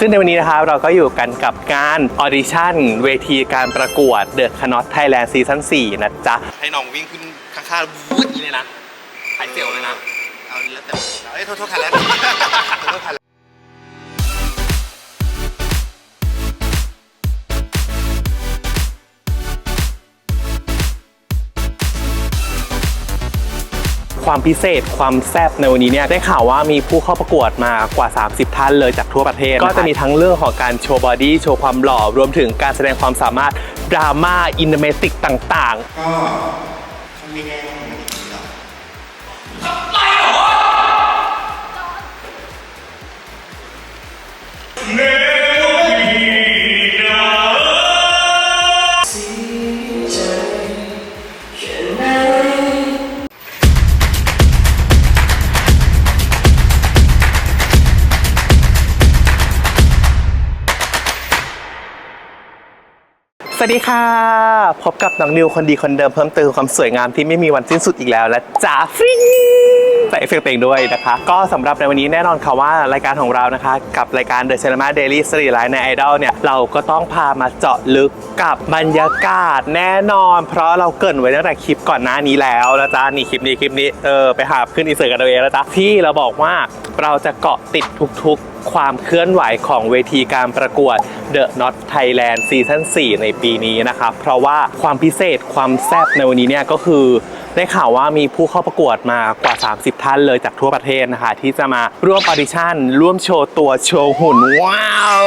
ซึ่งในวันนี้นะครับเราก็อยู่กันกับการออดิชั่นเวทีการประกวดเดอะค n นอตไทยแลนด์ซีซั่น4นะจ๊ะ ให้น้องวิ่งขึ้นข้างๆวูดนี้เลยนะหายเสียวเลยนะ เอาแล้วแต่เอ้ยโทษโทษคันแล้วโทษคันแล้ว ความพิเศษความแซ่บในวันนี้เนี่ยได้ข่าวว่ามีผู้เข้าประกวดมากว่า 30 ท่านเลยจากทั่วประเทศ ก็จะมีทั้งเรื่องของการโชว์บอดี้โชว์ความหล่อรวมถึงการแสดงความสามารถดราม่าอินเมติกต่างก็ไม่แน่มัน สวัสดีค่ะ พบกับน้องนิวคนดีคนเดิมเพิ่มเติมความสวยงามที่ไม่มีวันสิ้นสุดอีกแล้วและจ้าฟริ้ง ใส่เอฟเฟกต์เองด้วยนะคะ ก็สำหรับในวันนี้แน่นอนค่ะว่ารายการของเรานะคะ กับรายการ The Cinema Daily สตรีไลน์ในไอดอลเนี่ย เราก็ต้องพามาเจาะลึกกับบรรยากาศแน่นอน เพราะเราเกินไว้ตั้งแต่คลิปก่อนหน้านี้แล้วนะจ๊ะนี่คลิปนี้คลิปนี้เออไปหาขึ้นอินเสิร์ตกันเอาเองแล้วจ๊ะที่เราบอกว่าเราจะเกาะติดทุกๆ ความเคลื่อนไหวของเวทีการประกวด The Not Thailand Season 4 ในปีนี้นะครับเพราะว่าความพิเศษความแซ่บในวันนี้เนี่ยก็คือ ได้ข่าวว่ามีผู้เข้าประกวดมากว่า 30 ท่านเลยจากทั่วประเทศนะคะ ที่จะมาร่วมออดิชั่น ร่วมโชว์ตัวโชว์หุ่น ว้าว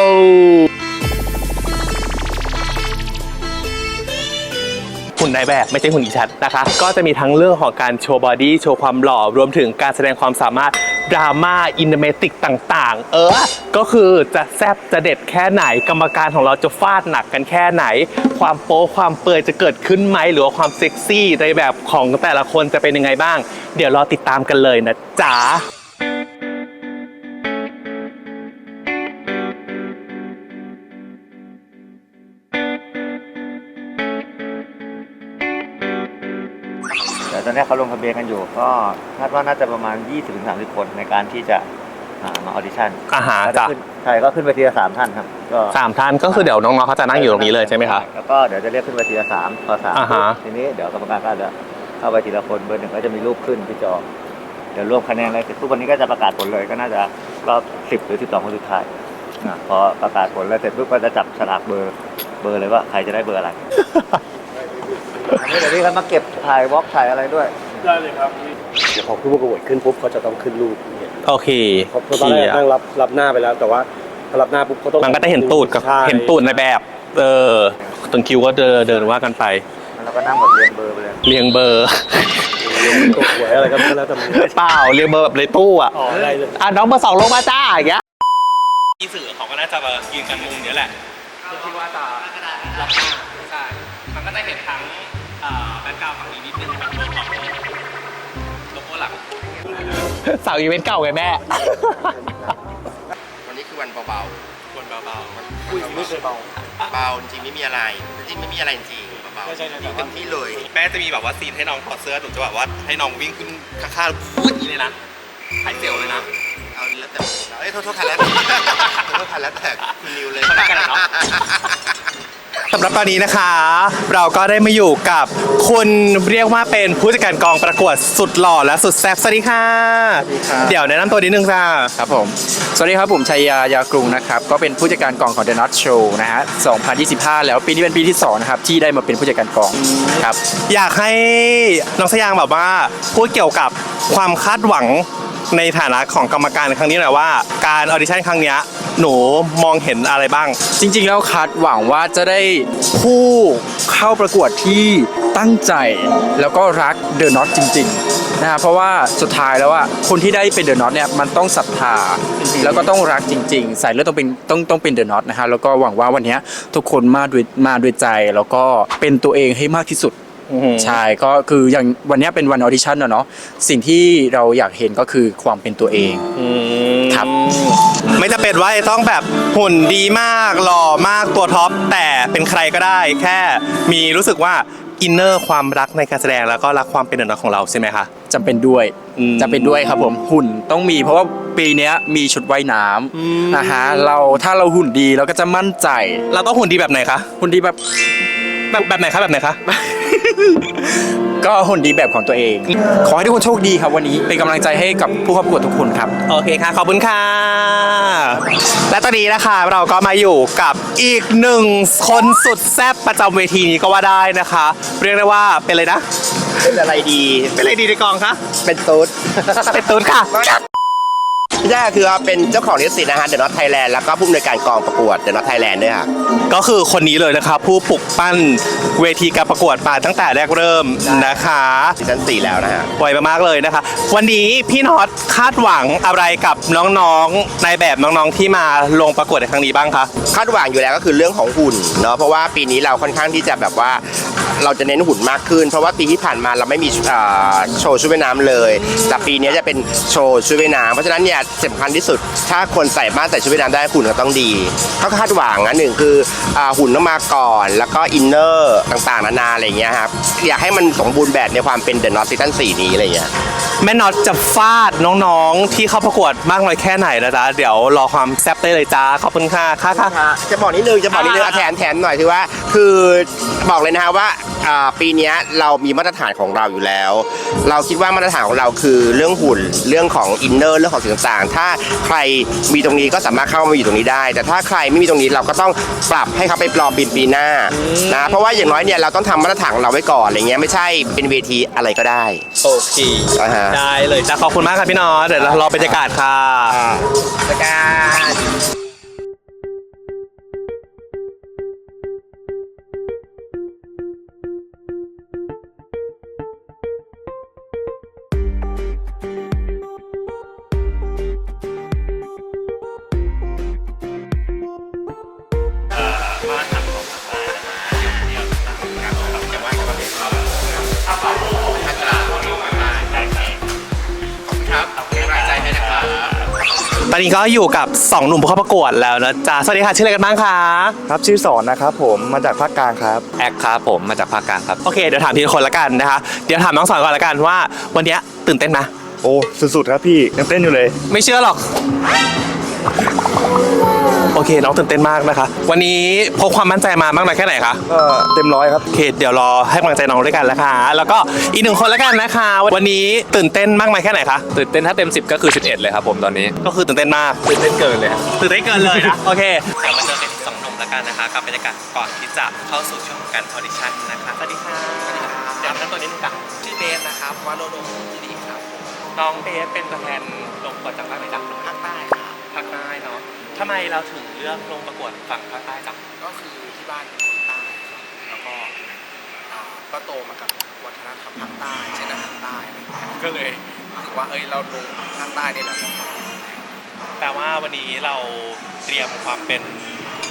หุ่นในแบบไม่ใช่หุ่นอีชัดนะคะ ก็จะมีทั้งเรื่องของการโชว์บอดี้โชว์ความหล่อรวมถึงการแสดงความสามารถ ดราม่าอินเมติกต่างๆ เออ ก็คือจะแซบจะเด็ดแค่ไหน กรรมการของเราจะฟาดหนักกันแค่ไหน ความโป๊ความเปื่อยจะเกิดขึ้นไหมหรือว่าความเซ็กซี่ในแบบของแต่ละคนจะเป็นยังไงบ้าง เดี๋ยวรอติดตามกันเลยนะจ๊ะ อนนี้เขาลงทะเบียนกันอยู่ ก็คาดว่าน่าจะประมาณ 20-30 คนในการที่จะอ่ามาออดิชั่นอาหารแล้วก็จ้ะขึ้นใช่ก็ขึ้นไปทีละสามท่านครับ ก็สามท่านก็คือเดี๋ยวน้องๆเขาจะนั่งอยู่ตรงนี้เลยใช่ไหมคะ แล้วก็เดี๋ยวจะเรียกขึ้นไปทีละสามพอสามอ่าฮะ ทีนี้เดี๋ยวกรรมการก็จะเข้าไปทีละคนเบอร์หนึ่งก็จะมีรูปขึ้นที่จอ เดี๋ยวรวมคะแนนอะไรเสร็จทุกวันนี้ก็จะประกาศผลเลยก็น่าจะรอบสิบหรือสิบสองคนสุดท้ายอะพอประกาศผลแล้วเสร็จปุ๊บก็จะจับฉลากเบอร์เบอร์เลยว่าใครจะได้เบอร์อะไรอั นนี้เดี๋ยวนี้เขามาเก็บถ่ายวอล์กถ่ายอะไรด้วยเดี๋ยวพอผู้ประกวดขึ้นปุ๊บเขาจะต้องขึ้นรูปอย่างเงี้ยโอเคเพราะตอนแรกนั่งรับรับหน้าไปแล้ว แต่ว่าพอรับหน้าปุ๊บเขาต้องมันก็จะเห็นตูดกับใช่เห็นตูดในแบบ เออตรงคิวก็เดินเดินว่ากันไป แล้วก็นั่งแบบเรียงเบอร์ไปเลยเรียงเบอร์ตัวหวยอะไรก็แล้วแต่มึงเปล่าเรียงเบอร์แบบในตู้อะ อ๋อได้เลย อะน้องเบอร์สองลงมาจ้าอย่างเงี้ย ที่สื่อเขาก็น่าจะมายืนกันมุมเนี้ยแหละ สาวอีเวนต์เก่าไงแม่ วันนี้คือวันเบาคนเบาๆคุยไม่เคยเบา เบาจริงๆไม่มีอะไร จริงๆไม่มีอะไรจริงเบาใช่ใช่ใช่ๆอยู่เต็มที่เลยแม่จะมีแบบว่าซีนให้น้องถอดเสื้อหนูจะแบบว่าให้น้องวิ่งขึ้นข้างๆพูดอย่างนี้เลยนะหายเซลเลยนะ เอาแล้วแต่เอ้ยโทษโทษคันแล้วโทษคันแล้วแต่คุณนิวเลย คนละกันอะเนาะ สำหรับตอนนี้นะคะ เราก็ได้มาอยู่กับคุณเรียกว่าเป็นผู้จัดการกองประกวดสุดหล่อและสุดแซ่บสวัสดีค่ะ เดี๋ยวแนะนำตัวนิดนึงจ้าครับผม สวัสดีครับผมชัยยายากรุงนะครับ ก็เป็นผู้จัดการกองของ The Not Show นะฮะ 2025 แล้วปีนี้เป็นปีที่2นะครับที่ได้มาเป็นผู้จัดการกองครับ อยากให้น้องสยางแบบว่าพูดเกี่ยวกับความคาดหวังในฐานะของกรรมการครั้งนี้หน่อยว่า การออดิชั่นครั้งเนี้ย หนูมองเห็นอะไรบ้าง จริงๆ แล้วคาดหวังว่าจะได้ผู้เข้าประกวดที่ตั้งใจแล้วก็รัก The Not จริงๆนะฮะเพราะว่าสุดท้ายแล้วอะคนที่ได้เป็น The Not เนี่ยมันต้องศรัทธาแล้วก็ต้องรักจริง ๆ ใส่เลือดต้องเป็นต้องต้องเป็น The Not นะฮะแล้วก็หวังว่าวันเนี้ยทุกคนมาด้วยมาด้วยใจแล้วก็เป็นตัวเองให้มากที่สุด ใช่ก็คืออย่างวันเนี้ยเป็นวันออดิชั่นอะเนาะสิ่งที่เราอยากเห็นก็คือความเป็นตัวเอง ครับ ไม่จะเป็นว่าจะต้องแบบหุ่นดีมากหล่อมากตัวท็อป แต่เป็นใครก็ได้ แค่มีรู้สึกว่าอินเนอร์ความรักในการแสดงแล้วก็รักความเป็นเดอะน็อตของเราใช่ไหมคะ จำเป็นด้วยอืมจำเป็นด้วยครับผมหุ่นต้องมี เพราะว่าปีเนี้ยมีชุดว่ายน้อืมำนะฮะเราถ้าเราหุ่นดีเราก็จะมั่นใจ เราต้องหุ่นดีแบบไหนคะ หุ่นดีแบบ แบบแบบไหนคะแบบไหนคะ ก็หุ่นดีแบบของตัวเอง ขอให้ทุกคนโชคดีครับวันนี้ เป็นกำลังใจให้กับผู้เข้าประกวดทุกคนครับ โอเคค่ะ ขอบคุณค่ะ และตอนนี้นะคะเราก็มาอยู่กับอีกหนึ่งคนสุดแซ่บประจำเวทีนี้ก็ว่าได้นะคะ เรียกได้ว่าเป็นเลยนะ เป็นอะไรดี เป็นอะไรดีในกองคะ เป็นตูด เป็นตูนค่ะ พี่แจ้คือเป็นเจ้าของลิขสิทธิ์นะฮะเดอะน็อตไทยแลนด์แล้วก็ผู้อำนวยการกองประกวดเดอะน็อตไทยแลนด์ด้วยค่ะ ก็คือคนนี้เลยนะคะผู้ปลุกปั้นเวทีการประกวดมาตั้งแต่แรกเริ่มนะคะซีซั่นสี่แล้วนะฮะไวมากๆเลยนะคะ วันนี้พี่น็อตคาดหวังอะไรกับน้องๆในแบบน้องๆที่มาลงประกวดในครั้งนี้บ้างคะ คาดหวังอยู่แล้วก็คือเรื่องของหุ่นเนาะเพราะว่าปีนี้เราค่อนข้างที่จะแบบว่า เราจะเน้นหุ่นมากขึ้น เพราะว่าปีที่ผ่านมาเราไม่มีโชว์ชุดว่ายน้ำเลย แต่ปีนี้จะเป็นโชว์ชุดว่ายน้ำเพราะฉะนั้นเนี่ยสำคัญที่สุด ถ้าคนใส่บ้านใส่ชุดว่ายน้ำได้หุ่นก็ต้องดีเขาคาดหวังอันหนึ่งคืออหุ่นต้องมาก่อน แล้วก็อินเนอร์ต่างๆนานาอะไรเงี้ยครับอยากให้มันสมบูรณ์แบบในความเป็นเดอะนอตซีซั่นสี่นี้อะไรเงี้ย แม่น็อตจะฟาดน้องๆ ที่เข้าประกวดมากน้อยแค่ไหนนะจ๊ะ เดี๋ยวรอความแซ่บได้เลยจ้าขอบคุณค่ะค่ะค่ะ จะบอกนิดนึงจะบอกนิดนึงอ่าอะแถมแถมหน่อยคือว่าคือบอกเลยนะฮะว่าอ่าปีเนี้ยเรามีมาตรฐานของเราอยู่แล้ว เราคิดว่ามาตรฐานของเราคือเรื่องหุ่นเรื่องของอินเนอร์เรื่องของสิ่งต่างๆ ถ้าใครมีตรงนี้ก็สามารถเข้ามาอยู่ตรงนี้ได้ แต่ถ้าใครไม่มีตรงนี้เราก็ต้องปรับให้เขาไปปลอมบินปีหน้านะเพราะว่าอย่างน้อยเนี่ยเราต้องทำมาตรฐานของเราไว้ก่อนอะไรเงี้ยไม่ใช่เป็นเวทีอะไรก็ได้โอเค อ่าฮะได้เลยจ้าขอบคุณมากค่ะพี่น็อตเดี๋ยวเรารอบรรยากาศค่ะ สกา อนนี้ก็อยู่กับ 2 หนุ่มผู้เข้าประกวดแล้วนะจ๊ะสวัสดีค่ะชื่ออะไรกันบ้างคะครับชื่อสอนนะครับผมมาจากภาคกลางครับแอคครับผมมาจากภาคกลางครับโอเคเดี๋ยวถามทีละคนละกันนะคะเดี๋ยวถามน้องสอนก่อนละกันว่า วันเนี้ยตื่นเต้นไหมโอ้สุดๆครับพี่ยังเต้นอยู่เลย ไม่เชื่อหรอก โอเคน้องตื่นเต้นมากนะคะ วันนี้พกความมั่นใจมามากน้อยแค่ไหนคะก็เต็มร้อยครับโอเคเดี๋ยวรอให้กำลังใจน้องด้วยกันแล้วค่ะแล้วก็อีกหนึ่งคนแล้วกันนะคะ วันนี้ตื่นเต้นมากน้อยแค่ไหนคะตื่นเต้นถ้าเต็ม 10 ก็คือ 11 เลยครับผมตอนนี้ก็คือตื่นเต้นมากตื่นเต้นเกินเลยครับตื่นเต้นเกินเลยนะโอเคเดี๋ยวมาเจอกันอีกสองหนุ่มแล้วกันนะคะกับบรรยากาศก่อนที่จะเข้าสู่ช่วงของการออดิชั่นนะคะสวัสดีค่ะเดี๋ยวนั่งตัวนี้นึงกันชื่อเบสนะครับวาโลโลจิริครับน้องเบสเป็นตัวแทนลงประกวดจากภาคไหนจ๊ะ ทำไมเราถึงเลือกลงประกวดฝั่งภาคใต้จ๊ะก็คือที่บ้านเป็นคนใต้ครับแล้วก็อ่าก็โตมากับวัฒนธรรมภาคใต้เช่นอาหารใต้อะไรอย่างเงี้ยก็เลยรู้สึกว่าเอ้ยเราลงภาคใต้นี่แหละแต่ว่าวันนี้เราเตรียมความเป็น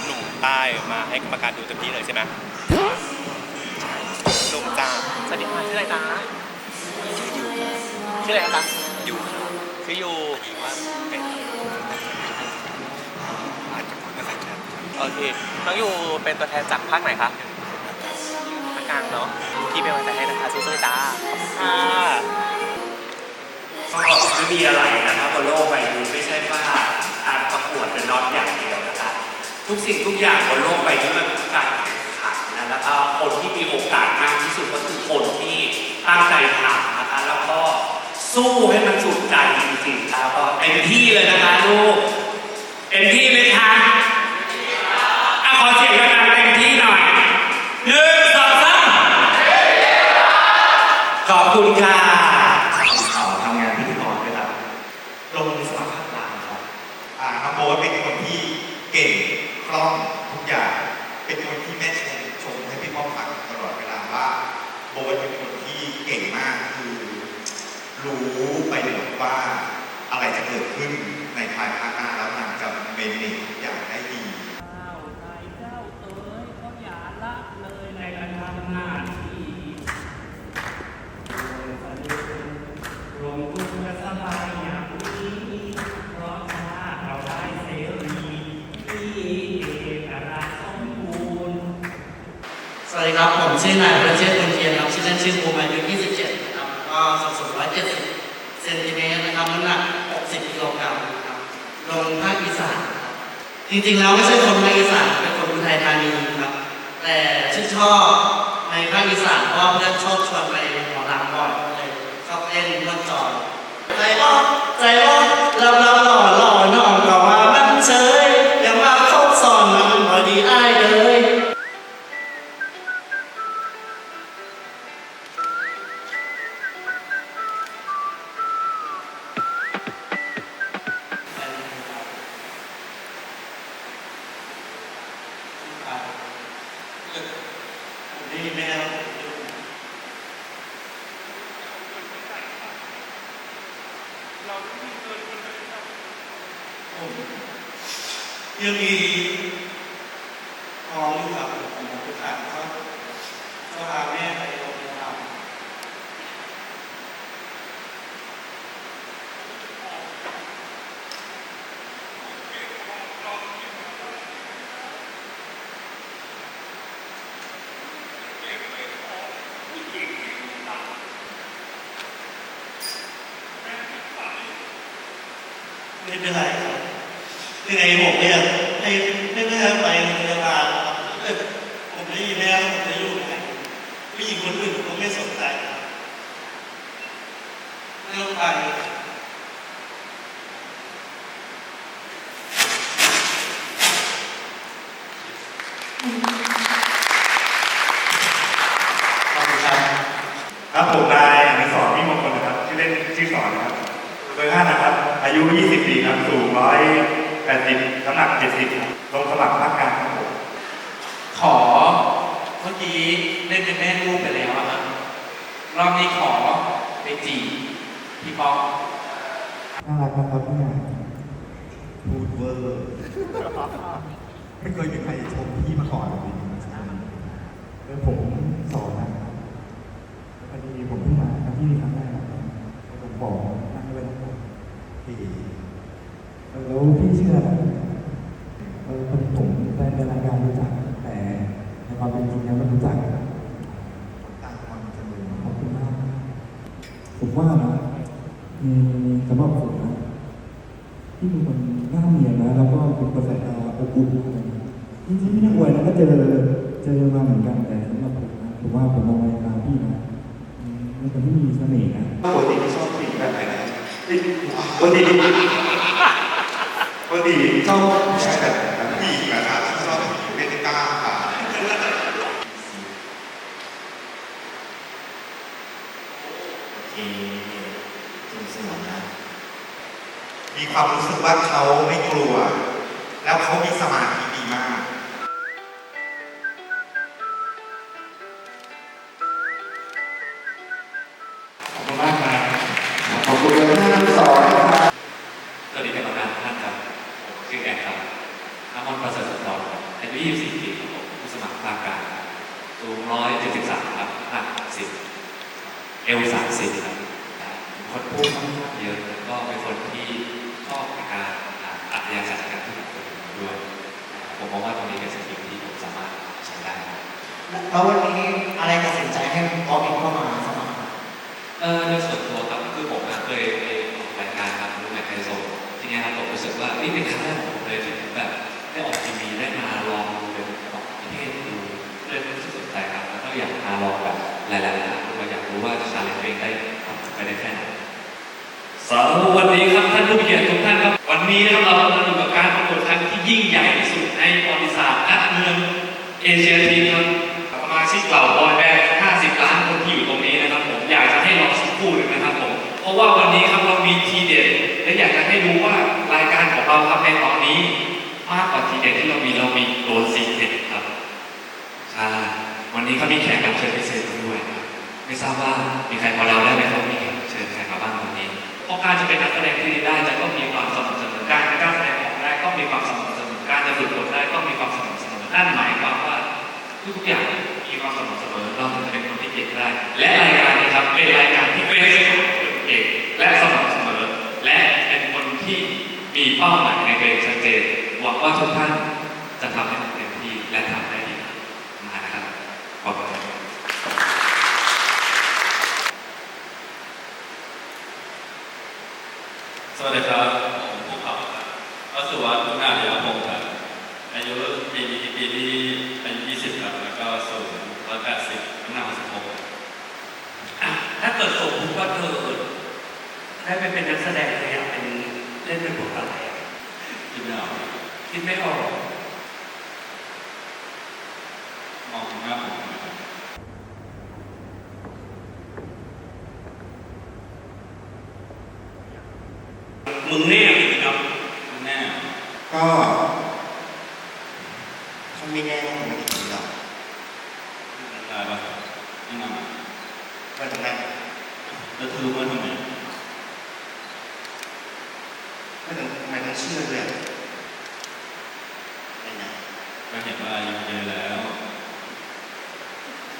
หนุ่มใต้มาให้กรรมการดูเต็มที่เลยใช่ไหมหนุ่มจ้าสวัสดีค่ะชื่ออะไรจ๊ะชื่ออะไรคะยูชื่อยูเป็น โอเค น้องอยู่เป็นตัวแทนจากภาคไหนคะภาคกลางเนาะที่เป็นกำลังใจให้นะคะสู้ๆจ้าค่ะก็ไม่มีอะไรนะครับบนโลกใบนี้ไม่ใช่ว่าการประกวดเป็นน็อตอย่างเดียวนะครับทุกสิ่งทุกอย่างบนโลกใบนี้มันคือการแข่งขันนะแล้วก็คนที่มีโอกาสมากที่สุดก็คือคนที่ตั้งใจทำนะคะแล้วก็สู้ให้มันสุดใจจริงๆแล้วก็เต็มที่เลยนะคะลูกเต็มที่ไหมคะ ขอเสียงดังๆเต็มที่หน่อยหนึ่งสองสามขอบคุณค่ะทำงานพิธีกรด้วยครับลงสมัครภาคกลางครับอ่าน้องโบ๊ทเป็นคนที่เก่งคล่องทุกอย่าง เป็นคนที่แม่ชมชมให้พี่ป้อมฟังตลอดเวลาว่า โบ๊ทเป็นคนที่เก่งมากคือ รู้ไปหมดว่าอะไรจะเกิดขึ้นในภายภาคหน้าแล้วมันจะเมนเอย่างได้ดี รวมกลุ่มกันสบายอย่างนี้เพราะถ้าเราได้เสรีที่เอกราชสมบูรณ์ สวัสดีครับ ผมชื่อนายประเชษฐ์บุญเทียนครับชื่อเล่นชื่อภูมิอายุ 27 นะครับก็สูง170เซนติเมตรนะครับน้ำหนัก 60กิโลกรัมนะครับลงภาคอีสานจริงๆแล้วไม่ใช่คนภาคอีสานเป็นคนอุทัยธานีครับแต่ชื่นชอบในภาคอีสานเพราะเพื่อนชอบ ไม่เป็นไรครับยังไงผมเนี่ยให้ให้แม่ไปโรงพยาบาลครับเอ้ยผมไม่มีแม่แล้วผมจะอยู่ไงผู้หญิงคนอื่นผมก็ไม่สนใจไม่ต้องไป ขอบคุณครับ ครับผมนายอนุสรณ์วิมงคลนะครับชื่อเล่นชื่อสอนนะครับเบอร์ห้านะครับ อายุ 20 ปีครับ สูง 180น้ำหนัก 70ครับลงสมัครภาคกลางครับผมขอเมื่อกี้เล่นเป็นแม่ลูกไปแล้วอะครับรอบนี้ขอไปจีบพี่ป๊อกน่ารักนะครับพี่พูดเวอร์ไม่เคยมีใครชมพี่มาก่อนเลยแล้วผมสอนนะครับพอดีผมเพิ่งมาทำที่นี่ครั้งแรกนะครับผมบอกนั่งด้วยนะครับพี่แล้วพี่เชื่ออะไรเออพอดีผมได้ในรายการรู้จัก แต่ในความเป็นจริงแล้วไม่รู้จักต่างความจำเป็นขอบคุณมาก ผมว่านะอืมสำหรับผมนะที่เป็นคนหน้าเนียนนะ แล้วก็เป็นคนใส่ตาอบอุ่นอะไรอย่างเงี้ยจริงๆไม่นักอวยนะก็เจอ เจอมาเหมือนกันแต่สำหรับผมนะผมว่าผมมอง 10เอว30ครับเป็นคนพูดค่อนข้างเยอะแล้วก็เป็นคนที่ชอบในการอัธยาศัยในการพูดกับคนอื่นด้วยผมมองว่าตรงนี้เป็นสิ่งที่ผมสามารถใช้ได้ครับแล้ววันนี้อะไรตัดสินใจให้ป๊อปเองเข้ามาสมัครเออโดยส่วนตัวครับคือผมอะเคยไปออกรายการครับรู้ไหมไฮโซทีเนี้ยครับผมรู้สึกว่านี่เป็นครั้ง องได้ไปได้แค่ไหนสวัสดีครับท่านผู้เกียรติทุกท่านครับ วันนี้นะครับเรากำลังอยู่กับการประกวดครั้งที่ยิ่งใหญ่ที่สุดในประวัติศาสตร์ณเมืองเอเชียทีครับสมาชิกเหล่าบอยแบนด์50 ล้านคนที่อยู่ตรงนี้นะครับ ผมอยากจะให้ลองสักครู่หนึ่งนะครับผมเพราะว่าวันนี้ครับเรามีทีเด็ดและอยากจะให้ดูว่ารายการของเราครับในตอนนี้ มากกว่าทีเด็ดที่เรามีเรามีโดนซีเด็ดครับใช่วันนี้เขามีแขกรับเชิญพิเศษด้วยครับ ไม่ทราบว่ามีใครพอเราได้ไหมครับมีแขกรับเชิญใครมาบ้างวันนี้เพราะการจะเป็นนักแสดงที่ดีได้จะต้องมีความสม่ำเสมอการจะกล้าแสดงออกได้ต้องมีความสม่ำเสมอการจะฝึกฝนได้ต้องมีความสม่ำเสมอนั่นหมายความว่าทุกๆอย่างมีความสม่ำเสมอเราถึงจะเป็นคนที่เก่งได้ และรายการนี้ครับเป็นรายการที่เป็นคนเก่งและสม่ำเสมอ และเป็นคนที่มีเป้าหมายในตัวเองชัดเจนหวังว่าทุกท่านจะทำให้มันเต็มที่และทำได้ดีมานะครับขอบคุณครับ วัสดีครับ ผมภูเขาครับก็สุวัสดิ์คุณอาริยพงศ์ครับอายุปีนี้ปีที่อายุ20ครับแล้วก็สูง180น้ำหนัก66อะถ้าเกิดสมมติว่าเธอได้ไปเป็นนักแสดงเธออยากเป็นเล่นเป็นบทอะไรอะคิดไม่ออกคิดไม่ออกมองหน้าผมนะครับ มึงแน่พี่ครับแน่ ก็เขาไม่แน่ว่ามันไม่ถึงหรอกตายปะไม่นานก็ตรงนั้นแล้วเธอรู้ว่าทำไมก็ต้องทำไมต้องเชื่อด้วยไม่นะก็เห็นว่าอายุเยอะแล้ว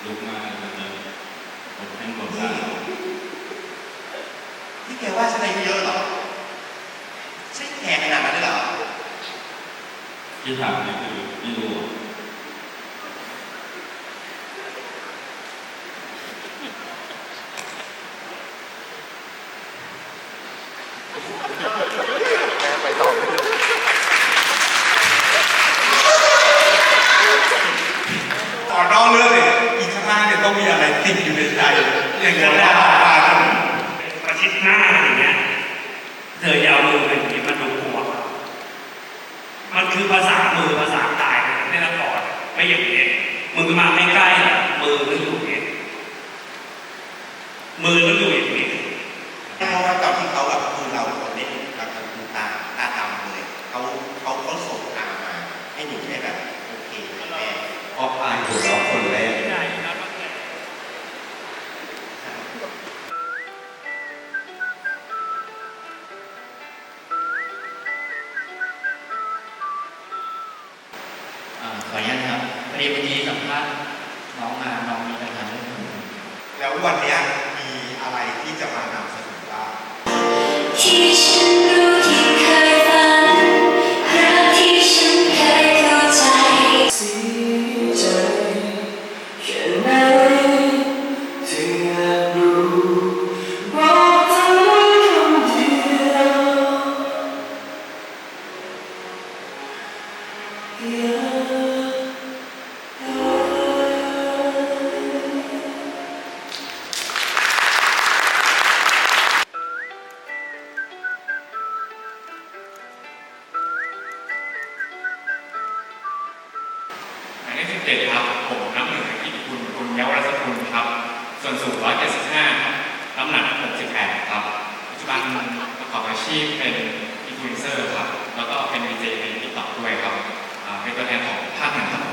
ลุกมาแล้วจะบทเป็นบทสาวที่แกว่าฉันอายุเยอะเหรอ ใช่แกขนาดนั้นเลยเหรอที่ถามเนี่ยคือไม่รู้อะก่อนนอกเรื่องเนี่ยอีกข้างล่างเนี่ยต้องมีอะไรติดอยู่ในใจอย่างเงี้ยว่าประชิดหน้าอย่างเงี้ย เธออยาวมือเป็นอย่างนี้มันดูกลัวมัน คือภาษามือภาษากายในละครไม่อย่างนี้มือมาไม่ใกล้อะมือมันอยู่อย่างนี้มือมันอยู่อย่างนี้เพราะว่าตอนที่เขาแบบคือเราคนเล่นเราทำคือตาตาดำเลยเขาเขาเขาส่งตามาให้หนูได้แบบโอเคแม่เพราะอายหัวเราะคนแรก สิบเจ็ดครับ ผมน้ำหนึ่งกิติคุณคุณเยาวรัศคุณครับ ส่วนสูง175ครับน้ำหนัก68ครับ ปัจจุบันประกอบอาชีพเป็นอินฟลูเอนเซอร์ครับ แล้วก็เป็นวีเจในติ๊กต็อกด้วยครับ เป็นตัวแทนของภาคหนึ่งครับ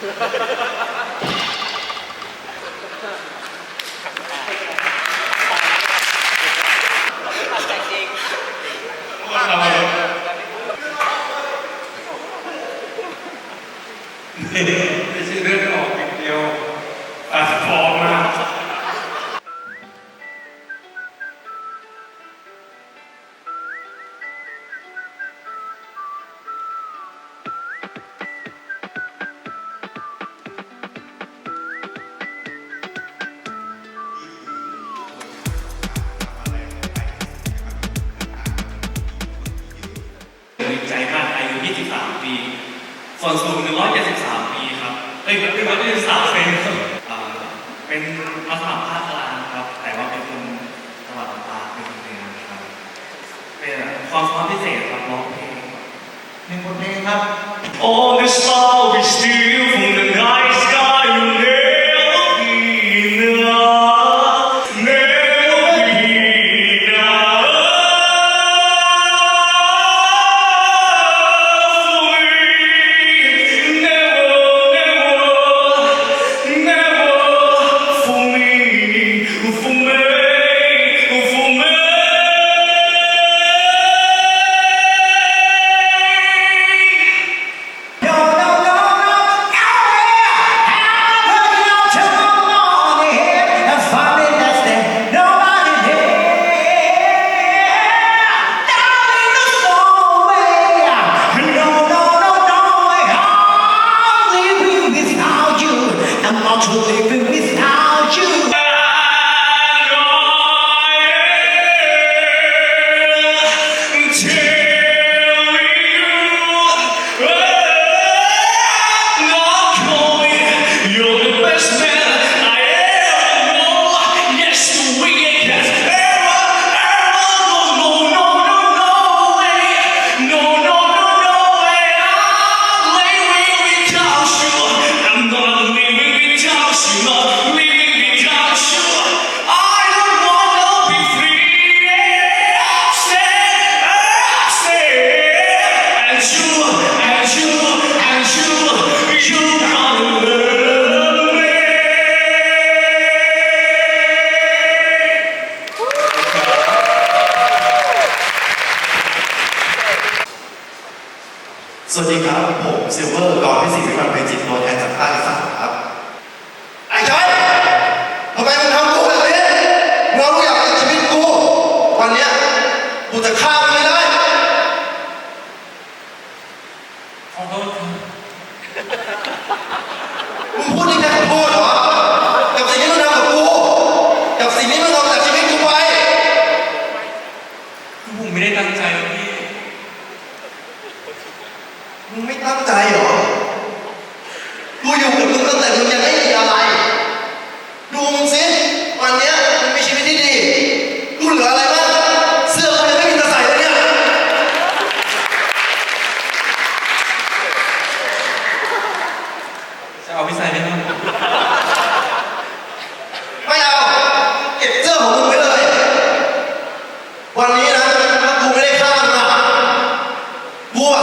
ไความสามารถพิเศษครับร้องเพลงหนึ่งบทเพลงครับ All the stars we steal from the night สิ่งที่มันเป็นจิตตัวแทนจากภาคอีสานครับ ไอ้ชอยทำไมมึงทำกูแบบนี้มึงเอาทุกอย่างในชีวิตกู วันเนี้ยกูจะฆ่ามึงไม่ได้ ขอโทษครับ มึงพูดนี่แค่ขอโทษเหรอ กับสิ่งที่มึงทำกับกู กับสิ่งที่มึงเอาจากชีวิตกูไป คือผมไม่ได้ตั้งใจหรอกพี่ มึงไม่ตั้งใจเหรอ กูอยู่กับมึงตั้งแต่มึงยังไม่มีอะไร ดูมึงสิ วันเนี้ยมึงมีชีวิตที่ดี กูเหลืออะไรบ้าง เสื้อกูยังไม่มีจะใส่เลยเนี่ย จะเอาไปใส่ไหมครับ ไม่เอา เก็บเสื้อของมึงไว้เลย วันนี้นะถ้ากูไม่ได้ฆ่ามึงอะกูอะ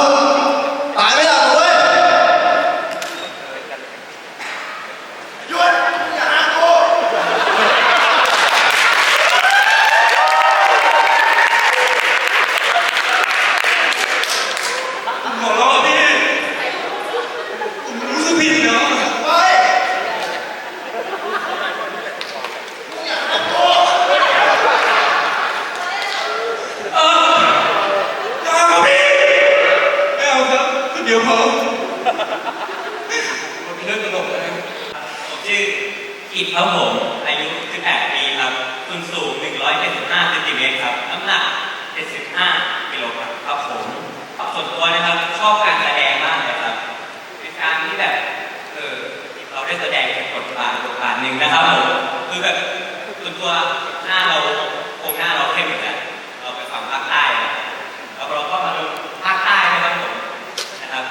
ตายไม่หลับหรอกเว้ยหยุดอย่าหากู ขอร้องพี่ ผมรู้สึกผิดแล้ว ไป อย่าครับพี่ไม่เอาครับคือเดียวพอผมเป็นเรื่องตลกเลย ผมชื่อกิตครับผม อายุ 18 ปีครับส่วนสูง 175เซนติเมตรครับ น้ำหนัก 75กิโลกรัมครับผม ส่วนตัวนะครับ ชอบการแสดงมากเลยครับ เป็นการที่แบบ เออ เราได้แสดงเป็นบทบาทบทบาทหนึ่งนะครับผม คือแบบส่วนตัวหน้าเราโครงหน้าเราเข้มอยู่แล้วเราไปฝั่งภาคใต้นะแล้วเราก็มาดูภาคใต้นะครับผมนะครับ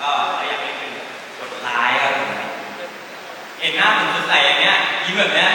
ก็เราอยากให้เป็นบทร้ายครับผมเห็นหน้าผมสดใสอย่างเงี้ยยิ้มแบบเนี้ย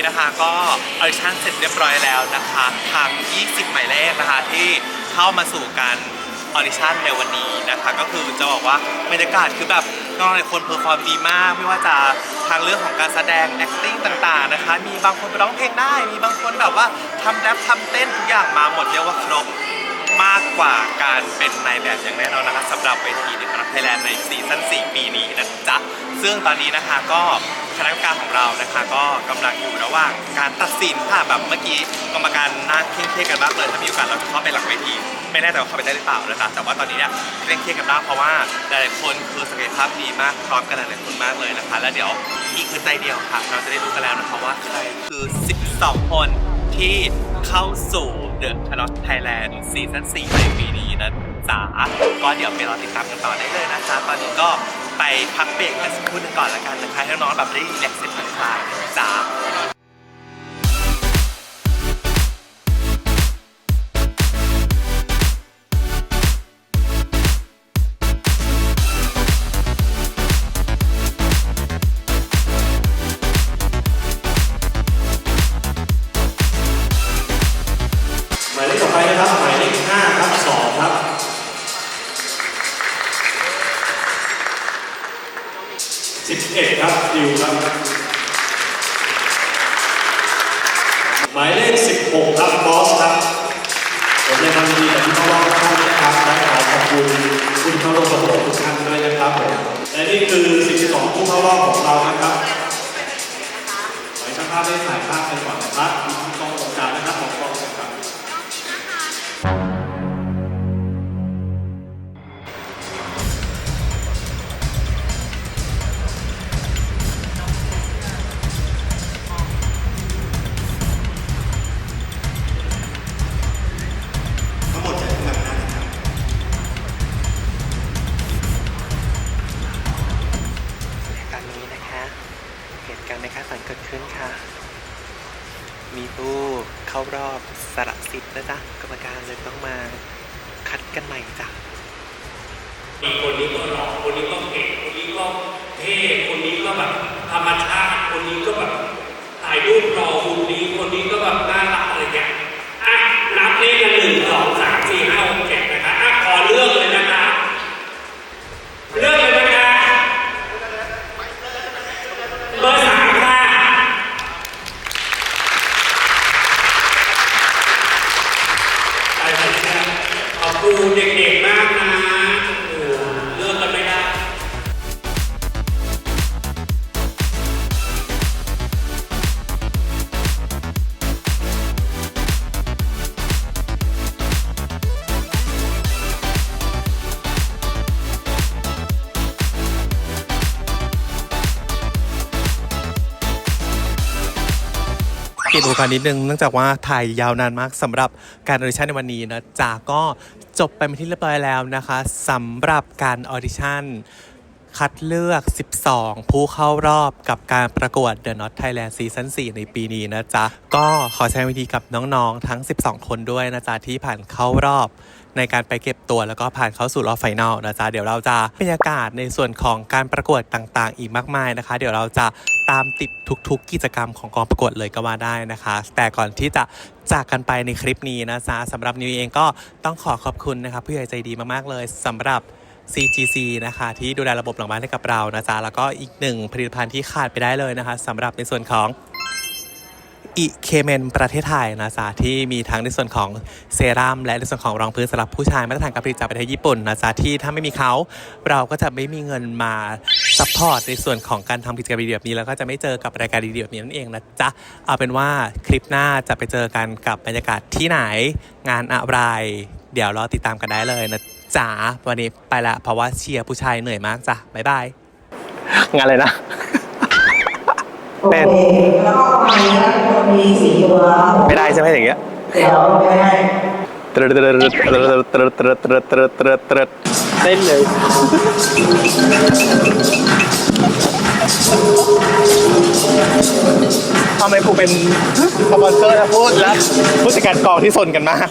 นี้นะคะก็ออดิชั่นเสร็จเรียบร้อยแล้วนะคะทั้ง 20 หมายเลขนะคะที่เข้ามาสู่การออดิชั่นในวันนี้นะคะก็คือจะบอกว่าบรรยากาศคือแบบน้องหลายคนเพอร์ฟอร์มดีมาก ไม่ว่าจะทางเรื่องของการแสดง acting ต่างๆนะคะ มีบางคนไปร้องเพลงได้ มีบางคนแบบว่าทำแรปทำเต้นทุกอย่างมาหมดเรียกว่าครบ มากกว่าการเป็นนายแบบอย่างแน่นอนนะคะสำหรับเวทีเด็กรักไทยแลนด์ในซีซั่น4ปีนี้นะจ๊ะซึ่งตอนนี้นะคะก็คณะกรรมการของเรานะคะก็กำลังอยู่ระหว่างการตัดสินค่ะแบบเมื่อกี้กรรมการน่าเคร่งเครียดกันมากเลยถ้ามีโอกาสเราจะเข้าไปหลังเวที ไม่แน่ใจว่าเข้าไปได้หรือเปล่านะคะแต่ว่าตอนนี้เนี่ยเคร่งเครียดกันมากเพราะว่าหลายๆคนคือศักยภาพดีมากพร้อมกันหลายๆคนมากเลยนะคะ แล้วเดี๋ยวอีกคือใจเดียวค่ะ เราจะได้รู้กันแล้วนะคะว่าใครคือ 12 คนที่เข้าสู่ The c a n o t Thailand ซีซั่น4ในปีนี้นะจ๊ะก็เดี๋ยวไปรอติดตามกันต่อได้เลยนะจ๊ะตอนนี้ก็ไปพักเบรกกันสักครู่หนึงก่อนละกันนะคะให้น้องๆแบบได้รีแลกซ์เสร็จผ่อนคลายนะจ๊ะ นะจ๊ะกรรมการเลยต้องมาคัดกันใหม่จ้ะมีคนนี้ก็หล่อคนนี้ก็เก่งคนนี้ก็เท่คนนี้ก็แบบธรรมชาติคนนี้ก็แบบถ่ายรูปหล่อคนนี้คนนี้ก็แบบน่ารัก ดูกันนิดนึงเนื่องจากว่าถ่ายยาวนานมากสำหรับการออดิชั่นในวันนี้นะจ๊ะก็จบไปเป็นที่เรียบร้อยแล้วนะคะสำหรับการออดิชั่นคัดเลือก 12 ผู้เข้ารอบกับการประกวด The Not Thailand Season 4 ในปีนี้นะจ๊ะ ก็ขอแสดงวิธีกับน้อง ๆ ทั้ง 12 คนด้วยนะจ๊ะ ที่ผ่านเข้ารอบ ในการไปเก็บตัวแล้วก็ผ่านเข้าสู่รอบไฟนอลนะจ๊ะเดี๋ยวเราจะบรรยากาศในส่วนของการประกวดต่างๆ อีกมากมายนะคะ เดี๋ยวเราจะตามติดทุกๆ กิจกรรมของกองประกวดเลยก็ว่าได้นะคะ แต่ก่อนที่จะจากกันไปในคลิปนี้นะจ๊ะสำหรับนิวเองก็ต้องขอขอบคุณนะครับผู้ใหญ่ใจดีมากๆเลยสำหรับ CGC นะคะที่ดูแลระบบหลังบ้านให้กับเรานะจ๊ะแล้วก็อีกหนึ่งผลิตภัณฑ์ที่ขาดไปได้เลยนะคะสำหรับในส่วนของ อิเคเมนประเทศไทยนะจ๊ะที่มีทั้งในส่วนของเซรั่มและในส่วนของรองพื้นสำหรับผู้ชายมาตรฐานการผลิตจากประเทศญี่ปุ่นนะจ๊ะที่ถ้าไม่มีเขาเราก็จะไม่มีเงินมาซัพพอร์ตในส่วนของการทำกิจกรรมดีๆแบบนี้ แล้วก็จะไม่เจอกับรายการดีๆแบบนี้นั่นเองนะจ๊ะเอาเป็นว่าคลิปหน้าจะไปเจอกันกับบรรยากาศที่ไหนงานอะไร เดี๋ยวรอติดตามกันได้เลยนะจ๊ะวันนี้ไปละเพราะว่าเชียร์ผู้ชายเหนื่อยมากจ้ะบ๊ายบายงานอะไรนะ เป็นแล้วก็ไปแล้วมีสีตัวไม่ได้ใช่ไหมอย่างเงี้ยเดี๋ยวไปให้ตรึดตรึดตรึดตรึดตรึดตรึดตรึดตรึดตรึดเต้นเลยทำไมกูเป็นสปอนเซอร์นะพูดแล้วผู้จัดการกองที่สนกันมาก